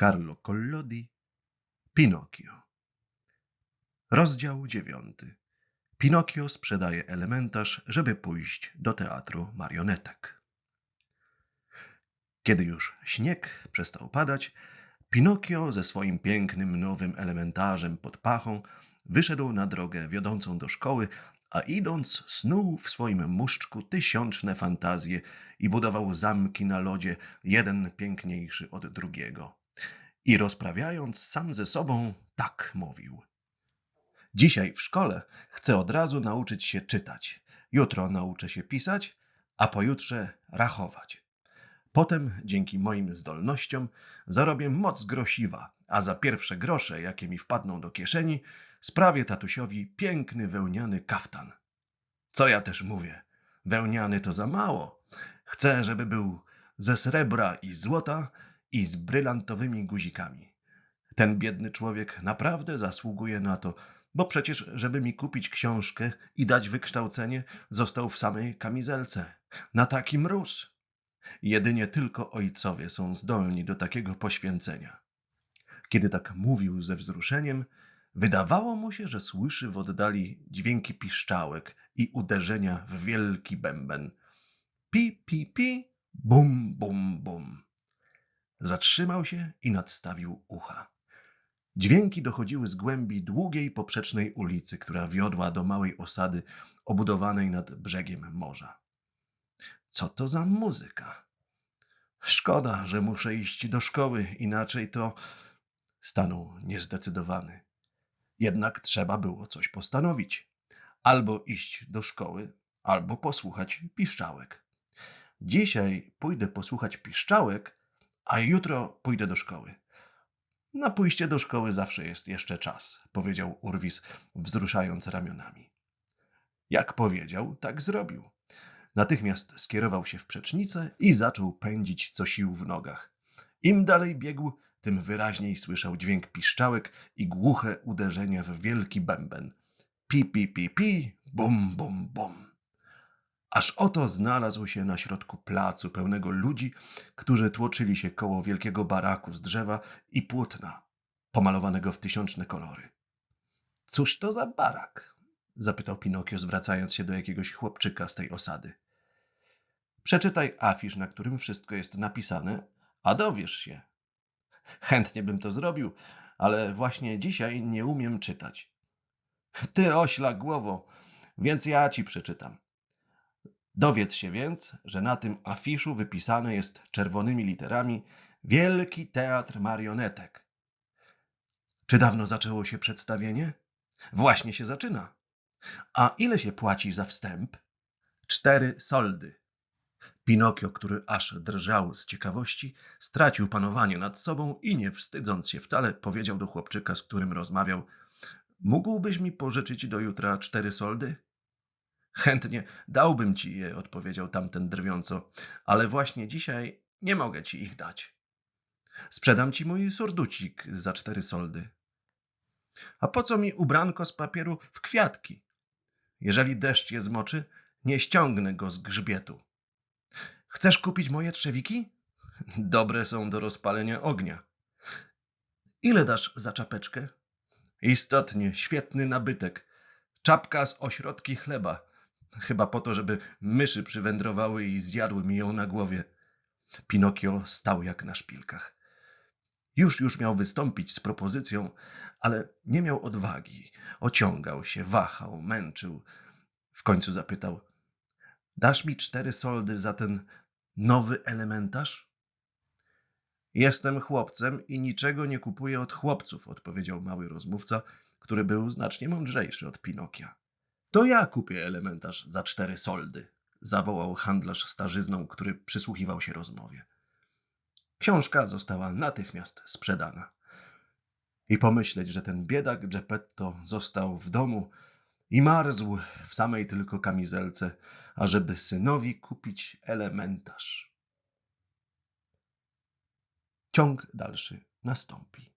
Carlo Collodi, Pinokio. Rozdział dziewiąty. Pinokio sprzedaje elementarz, żeby pójść do teatru marionetek. Kiedy już śnieg przestał padać, Pinokio ze swoim pięknym nowym elementarzem pod pachą wyszedł na drogę wiodącą do szkoły, a idąc snuł w swoim muszczku tysiączne fantazje i budował zamki na lodzie, jeden piękniejszy od drugiego. I rozprawiając sam ze sobą, tak mówił. Dzisiaj w szkole chcę od razu nauczyć się czytać. Jutro nauczę się pisać, a pojutrze rachować. Potem, dzięki moim zdolnościom, zarobię moc grosiwa, a za pierwsze grosze, jakie mi wpadną do kieszeni, sprawię tatusiowi piękny wełniany kaftan. Co ja też mówię? Wełniany to za mało. Chcę, żeby był ze srebra i złota i z brylantowymi guzikami. Ten biedny człowiek naprawdę zasługuje na to, bo przecież, żeby mi kupić książkę i dać wykształcenie, został w samej kamizelce. Na taki mróz. Jedynie tylko ojcowie są zdolni do takiego poświęcenia. Kiedy tak mówił ze wzruszeniem, wydawało mu się, że słyszy w oddali dźwięki piszczałek i uderzenia w wielki bęben. Pi, pi, pi, bum, bum, bum. Zatrzymał się i nadstawił ucha. Dźwięki dochodziły z głębi długiej poprzecznej ulicy, która wiodła do małej osady obudowanej nad brzegiem morza. Co to za muzyka? Szkoda, że muszę iść do szkoły, inaczej to. Stanął niezdecydowany. Jednak trzeba było coś postanowić. Albo iść do szkoły, albo posłuchać piszczałek. Dzisiaj pójdę posłuchać piszczałek, a jutro pójdę do szkoły. Na pójście do szkoły zawsze jest jeszcze czas, powiedział Urwis, wzruszając ramionami. Jak powiedział, tak zrobił. Natychmiast skierował się w przecznicę i zaczął pędzić co sił w nogach. Im dalej biegł, tym wyraźniej słyszał dźwięk piszczałek i głuche uderzenia w wielki bęben. Pi, pi, pi, pi, bum, bum, bum. Aż oto znalazł się na środku placu pełnego ludzi, którzy tłoczyli się koło wielkiego baraku z drzewa i płótna, pomalowanego w tysiączne kolory. Cóż to za barak? zapytał Pinokio, zwracając się do jakiegoś chłopczyka z tej osady. Przeczytaj afisz, na którym wszystko jest napisane, a dowiesz się. Chętnie bym to zrobił, ale właśnie dzisiaj nie umiem czytać. Ty ośla głowo, więc ja ci przeczytam. Dowiedz się więc, że na tym afiszu wypisane jest czerwonymi literami Wielki Teatr Marionetek. Czy dawno zaczęło się przedstawienie? Właśnie się zaczyna. A ile się płaci za wstęp? Cztery soldy. Pinokio, który aż drżał z ciekawości, stracił panowanie nad sobą i nie wstydząc się wcale, powiedział do chłopczyka, z którym rozmawiał: Mógłbyś mi pożyczyć do jutra cztery soldy? Chętnie dałbym ci je, odpowiedział tamten drwiąco, ale właśnie dzisiaj nie mogę ci ich dać. Sprzedam ci mój surducik za cztery soldy. A po co mi ubranko z papieru w kwiatki? Jeżeli deszcz je zmoczy, nie ściągnę go z grzbietu. Chcesz kupić moje trzewiki? Dobre są do rozpalenia ognia. Ile dasz za czapeczkę? Istotnie, świetny nabytek. Czapka z ośrodki chleba. Chyba po to, żeby myszy przywędrowały i zjadły mi ją na głowie. Pinokio stał jak na szpilkach. Już, już miał wystąpić z propozycją, ale nie miał odwagi. Ociągał się, wahał, męczył. W końcu zapytał: Dasz mi cztery soldy za ten nowy elementarz? Jestem chłopcem i niczego nie kupuję od chłopców, odpowiedział mały rozmówca, który był znacznie mądrzejszy od Pinokia. To ja kupię elementarz za cztery soldy, zawołał handlarz starzyzną, który przysłuchiwał się rozmowie. Książka została natychmiast sprzedana. I pomyśleć, że ten biedak Geppetto został w domu i marzł w samej tylko kamizelce, ażeby synowi kupić elementarz. Ciąg dalszy nastąpi.